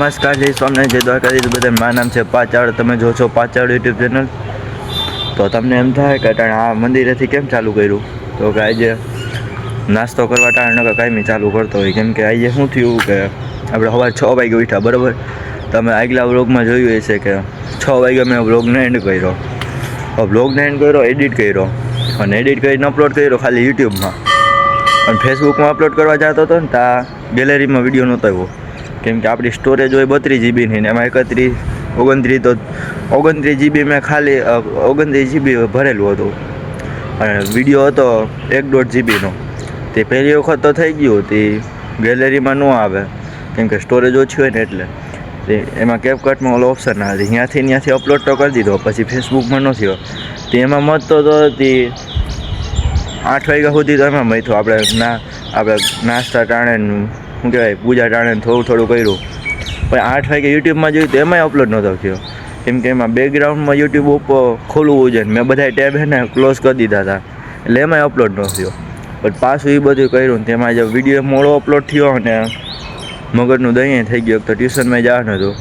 નમસ્કાર, જય સ્વામિનારાયણ, જય દ્વારકાધીશ. બધા મારું નામ છે પાચાળ. તમે જો છો પાચાળ યુટ્યુબ ચેનલ. તો તમને એમ થાય કે ટાણે આ મંદિરેથી કેમ ચાલુ કર્યું? તો કે આજે નાસ્તો કરવા ટાણે, નકર કાંઈ ચાલુ કરતો હોય. કેમ કે આજે શું થયું કે આપણે સવારે છ વાગે ઉઠ્યા, બરાબર? તમે આગલા વ્લોગમાં જોયું હશે કે છ વાગે મેં વ્લોગને એન્ડ કર્યો. વ્લોગને એન્ડ કર્યો એડિટ કર્યો. અને એડિટ કરીને અપલોડ કર્યો ખાલી યુટ્યુબમાં અને ફેસબુકમાં અપલોડ કરવા જતો હતો ને ત્યાં ગેલેરીમાં વીડિયો નહોતો આવ્યો. કેમ કે આપણી સ્ટોરેજ હોય બત્રીસ જીબીની એમાં એકત્રીસ, ઓગણત્રીસ તો ઓગણત્રીસ જીબી મેં ખાલી ઓગણત્રીસ જીબી ભરેલું હતું. અને વીડિયો હતો એક દોઢ જીબીનો તે પહેલી વખત તો થઈ ગયું તે ગેલેરીમાં ન આવે, કેમ કે સ્ટોરેજ ઓછી હોય ને એટલે. એમાં કેપકટમાં ઓલો ઓપ્શન ના હતી. ત્યાંથી ત્યાંથી અપલોડ તો કરી દીધો, પછી ફેસબુકમાં ન થયો. તે એમાં મત તો તે આઠ વાગ્યા સુધી તો એમાં મથ્યું આપણે ના, આપણે નાસ્તા ટાણે શું કહેવાય, પૂજા ટાણે થોડું થોડું કર્યું. પણ આઠ વાગે યુટ્યુબમાં જોયું તો એમાંય અપલોડ નહોતો થયો. કેમ કે એમાં બેકગ્રાઉન્ડમાં યુટ્યુબ ઉપર ખોલવું જોઈએ મેં બધા ટેબ હે ને ક્લોઝ કરી દીધા હતા. એટલે એમાંય અપલોડ ન થયો. પણ પાછું એ બધું કર્યું તેમાં જે વીડિયો મોડો અપલોડ થયો અને મગજનું દહીં થઈ ગયું. તો ટ્યુશનમાં જવાનું હતું.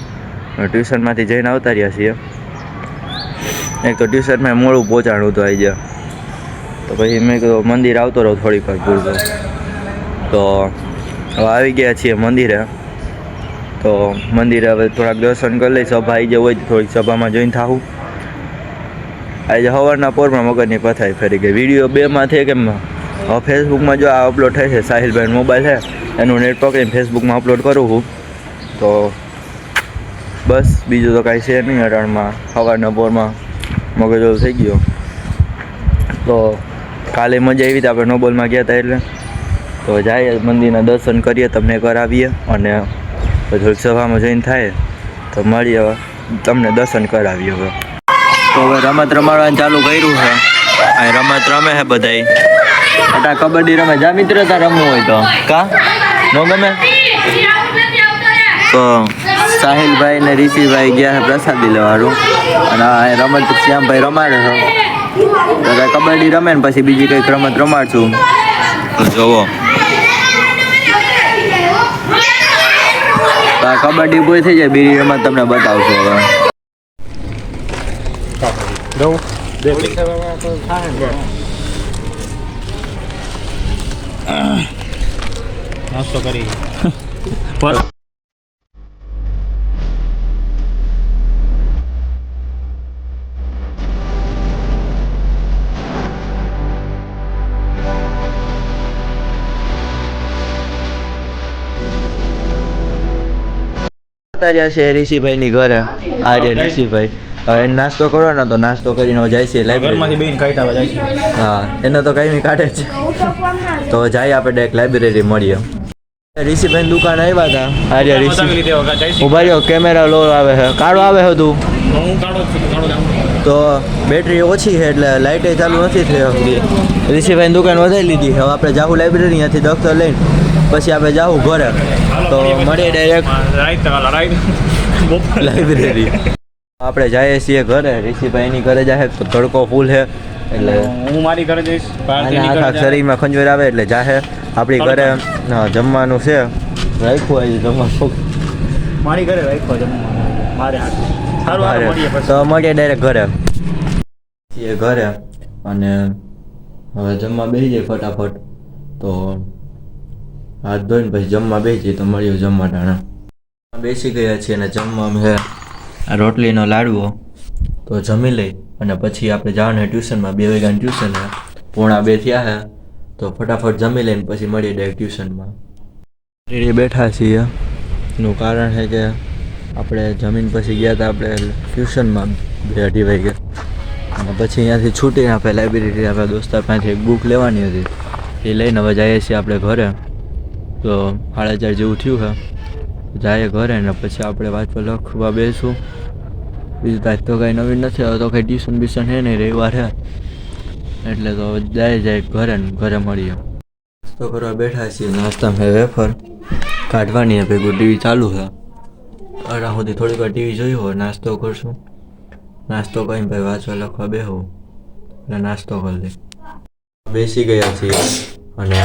ટ્યુશનમાંથી જઈને આવતા રહ્યા છીએ. એક તો ટ્યુશનમાં મોડું પહોંચાડું હતું આજે તો પછી મેં કીધું, મંદિર આવતો રહો થોડીક વાર પૂરતો તો હવે આવી ગયા છીએ મંદિરે. તો મંદિરે હવે થોડાક દર્શન કરી લઈ સભા આવી જે હોય થોડીક સભામાં જોઈન થાવું આજે સવારના પોરમાં મગજની પથાઈ ફરી ગઈ. વીડિયો બેમાં થઈ કેમ? હવે ફેસબુકમાં જો આ અપલોડ થાય છે સાહિલભાઈ મોબાઈલ છે, એનું નેટ પકડીને ફેસબુકમાં અપલોડ કરું છું. તો બસ, બીજું તો કાંઈ છે નહીં અટાણમાં. સવારના પોરમાં મગજ થઈ ગયો. તો કાલે મજા આવી હતી, આપણે નોબલમાં ગયા હતા એટલે. તો જાય મંદિરના દર્શન કરીએ, તમને કરાવીએ અને થોડીક સભામાં જઈને થાય તો મળીએ તમને દર્શન કરાવીએ હવે. તો હવે રમત રમાડવાનું ચાલુ કર્યું છે. અહીં રમત રમે છે બધાય. અટા કબડ્ડી રમે જા મિત્ર, તાર રમવું હોય તો. કા? નો ગમે? તો સાહિલભાઈ ને ઋષિભાઈ ગયા છે પ્રસાદી લેવાનું. અને આ રમત શ્યામભાઈ રમાડે છે. તો કબડ્ડી રમે ને પછી બીજી કંઈક રમત રમાડશું. તો જોવો આ કબડ્ડી પૂરી થઈ જાય બીજી રમત તમને બતાવશું હવે. નાસ્તો કરી. રહ્યા છે ઋષિભાઈની ઘરે. આજે ઋષિભાઈ. હવે એને નાસ્તો કરવાનો તો નાસ્તો કરીને જાય છે લાઇબ્રેરીમાંથી બેન કાઢતા જાય છે. હા એને તો કઈ કાઢે જ. છે તો જાય આપણે ડાયરેક્ટ લાઇબ્રેરી મળીએ. ઋષિભાઈ દુકાન આવ્યા હતા. આજે ઋષિ. ઊભા રહ્યો કેમેરા લો આવે છે કાળો આવે છે તું? હું કાઢો છું કાઢો જાઉં તો બેટરી ઓછી છે એટલે લાઇટે ચાલુ નથી થઈ શકતી. ઋષિભાઈ દુકાન વધારી લીધી હવે આપણે જાહુ લાઇબ્રેરી નથી દફતર લઈને પછી આપણે જાહુ ઘરે. તો મળીએ ડાયરેક્ટ લાઇબ્રેરી આપણે જઈએ છીએ ઘરે. ઋષિભાઈની ઘરે જાય તો તડકો ફૂલ છે. એટલે હું મારી ઘરે જઈશ. આખા શરીરમાં ખંજવેર આવે એટલે જાહે. આપણી ઘરે જમવાનું છે. રાખ્યું હોય જમવાનું. મારી ઘરે રાખ્યો જમવાનું. મારે હાથ. તો મળીએ ડાયરેક્ટ ઘરે. એ ઘરે અને હવે જમવા બેસી જાય ફટાફટ. તો હાથ ધોઈને પછી જમવા બેસી તો મળ્યું જમવા ટાણા બેસી ગયા છીએ અને જમવામાં છે આ રોટલીનો લાડવો. તો જમી લઈ અને પછી આપણે જવાનું ટ્યુશનમાં બે વાગ્યાનું ટ્યુશન હે. પોણા બે થયા હે. તો ફટાફટ જમી લઈને પછી મળીએ ડાયરેક્ટ ટ્યુશનમાં. બેઠા છીએ. એનું કારણ છે કે આપણે જમીન પછી ગયા હતા આપણે ટ્યુશનમાં બે અઢી વાગે. અને પછી અહીંયાથી છૂટીને આપણે લાઇબ્રેરી આપણે દોસ્તાર પાસેથી એક બુક લેવાની હતી. એ લઈને હવે જઈએ છીએ આપણે ઘરે. તો સાડા ચાર જેવું થયું છે. જઈએ ઘરે ને પછી આપણે વાંચવા લખવા બેસું. બીજું તાજ તો કાંઈ નવીન નથી, હવે તો કાંઈ ટ્યુશન બ્યુશન છે નહીં, રવિવાર છે. એટલે તો જાય જાય ઘરે ઘરે મળીએ. તો કરવા બેઠા છીએ, નાસ્તામાં વેફર કાઢવાની ભેગું ટીવી ચાલુ છે. અઢા સુધી થોડીક વાર ટીવી જોઈ હોય, નાસ્તો કરશું. નાસ્તો કરીને ભાઈ વાંચવા લખવા બેહું. એટલે નાસ્તો કરી દે. બેસી ગયા છીએ અને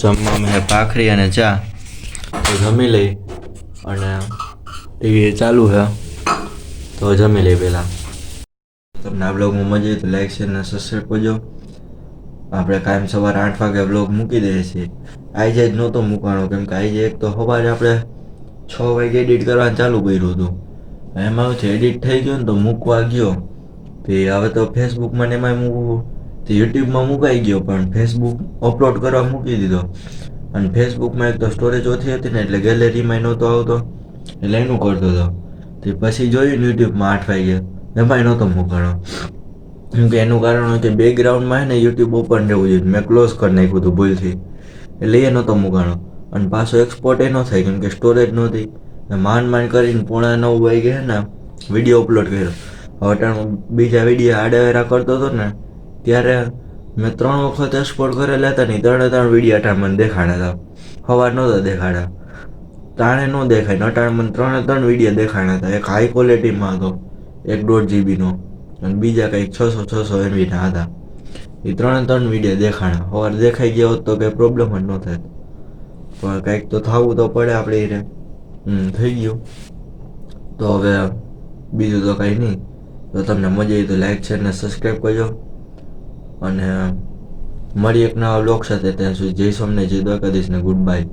જમવા મેં ભાખરી અને ચા તો જમી લઈ અને ટીવી ચાલુ છે. તો જમી લઈ પહેલાં. તમને આ બ્લોગમાં મજા આવી તો લાઈક શેર અને સબસ્ક્રાઈબ કરજો. આપણે કાયમ સવારે આઠ વાગે બ્લોગ મૂકી દઈએ છીએ. આજે જ નહોતો મૂકવાનો, કેમ કે જાય એક તો સવારે આપણે છ વાગે એડિટ કરવાનું ચાલુ કર્યું હતું. એમાં છે એડિટ થઈ ગયું ને તો મૂકવા ગયો તે હવે તો ફેસબુકમાં ને એમાંય મૂકવું તે યુટ્યુબમાં મુકાઈ ગયો પણ ફેસબુક અપલોડ કરવા મૂકી દીધો. અને ફેસબુકમાં એક તો સ્ટોરેજ ઓછી હતી ને એટલે ગેલેરીમાં નહોતો આવતો. એટલે એનું કરતો હતો. તે પછી જોયું ને યુટ્યુબમાં આઠ વાગે એમાંય નહોતો કેમ કે એનું કારણ કે બેકગ્રાઉન્ડમાં હે ને યુટ્યુબ ઓપન રહેવું જોઈએ. મેં ક્લોઝ કરી નાખ્યું હતું ભૂલથી. એટલે એ નહોતો મૂકાણો અને પાછો એક્સપોર્ટ એ ન થાય, કેમ કે સ્ટોરેજ નહોતી ને માંડ માંડ કરીને પોણા નવ વાગે ને વીડિયો અપલોડ કર્યો. હવે ટાણ બીજા વીડિયો આડેવેરા કરતો હતો ને, ત્યારે મેં ત્રણ વખત એક્સપોર્ટ કરેલા હતા ને ત્રણે ત્રણ વીડિયો અટાણ મને દેખાડ્યા હતા. સવાર નહોતા દેખાડ્યા. તાણે ન દેખાય નટાણ મને ત્રણે ત્રણ વીડિયો દેખાડ્યા હતા. એક હાઈ ક્વોલિટીમાં હતો, એક દોઢ જીબીનો અને બીજા કંઈક છસો છસો એમબીના હતા. એ ત્રણે ત્રણ વીડિયો દેખાણા હવાર દેખાઈ ગયા હોત તો કંઈ પ્રોબ્લેમ જ ન થાય પણ કંઈક તો થવું તો પડે આપણે એને હમ, થઈ ગયું. તો હવે બીજું તો કંઈ નહીં. તો તમને મજા આવી તો લાઈક છે ને સબસ્ક્રાઈબ કરજો. અને મળી એક નવા બ્લોગ સાથે. ત્યાં સુધી જય સોમને જય દ્વારકાધીશ ને ગુડ બાય